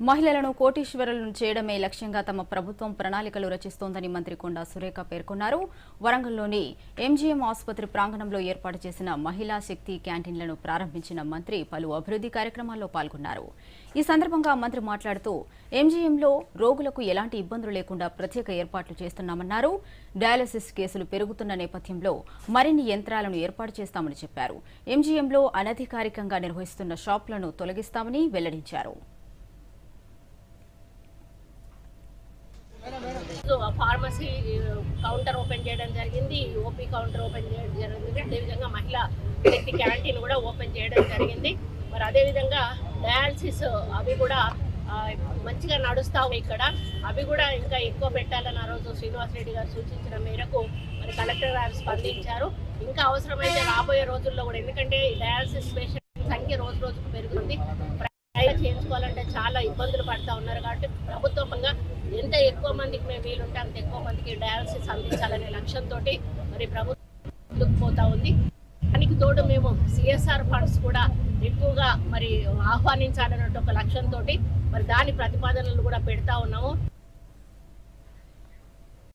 మహిళలను కోటీశ్వరులను చేయడమే లక్ష్యంగా తమ ప్రభుత్వం ప్రణాళికలు రచిస్తోందని మంత్రి కొండా సురేఖ పేర్కొన్నారు. వరంగల్లోని ఎంజీఎం ఆసుపత్రి ప్రాంగణంలో ఏర్పాటు చేసిన మహిళా శక్తి క్యాంటీన్లను ప్రారంభించిన మంత్రి పలు అభివృద్ధి కార్యక్రమాల్లో పాల్గొన్నారు. ఈ సందర్భంగా మంత్రి మాట్లాడుతూ ఎంజీఎంలో రోగులకు ఎలాంటి ఇబ్బందులు లేకుండా ప్రత్యేక ఏర్పాట్లు చేస్తున్నామన్నారు. డయాలసిస్ కేసులు పెరుగుతున్న నేపథ్యంలో మరిన్ని యంత్రాలను ఏర్పాటు చేస్తామని చెప్పారు. ఎంజీఎంలో అనధికారికంగా నిర్వహిస్తున్న షాపులను తొలగిస్తామని వెల్లడించారు. ఫార్మసీ కౌంటర్ ఓపెన్ చేయడం జరిగింది. ఓపీ కౌంటర్ ఓపెన్ చేయడం జరిగింది. అదేవిధంగా మహిళా శక్తి క్యాంటీన్ కూడా ఓపెన్ చేయడం జరిగింది. మరి అదేవిధంగా డయాలసిస్ అవి కూడా మంచిగా నడుస్తావు ఇక్కడ. అవి కూడా ఇంకా ఎక్కువ పెట్టాలని ఆ రోజు శ్రీనివాస్ రెడ్డి గారు సూచించిన మేరకు మరి కలెక్టర్ గారు స్పందించారు. ఇంకా అవసరమైతే రాబోయే రోజుల్లో కూడా ఎందుకంటే డయాలసిస్ పేషెంట్ సంఖ్య రోజు రోజుకు పెరుగుతుంది. ప్రైవేట్ చేయించుకోవాలంటే చాలా ఇబ్బందులు పడతా ఉన్నారు కాబట్టి ప్రభుత్వంగా మందికి మేము వీలుంటే అంత ఎక్కువ మందికి డయాలసిస్ అందించాలనే లక్ష్యంతో మరి ప్రభుత్వం ముందుకు పోతా ఉంది. దానికి తోడు మేము సిఎస్ఆర్ ఫండ్స్ కూడా ఎక్కువగా మరి ఆహ్వానించాలన్నట్టు ఒక లక్ష్యంతో మరి దాని ప్రతిపాదనలు కూడా పెడతా ఉన్నాము.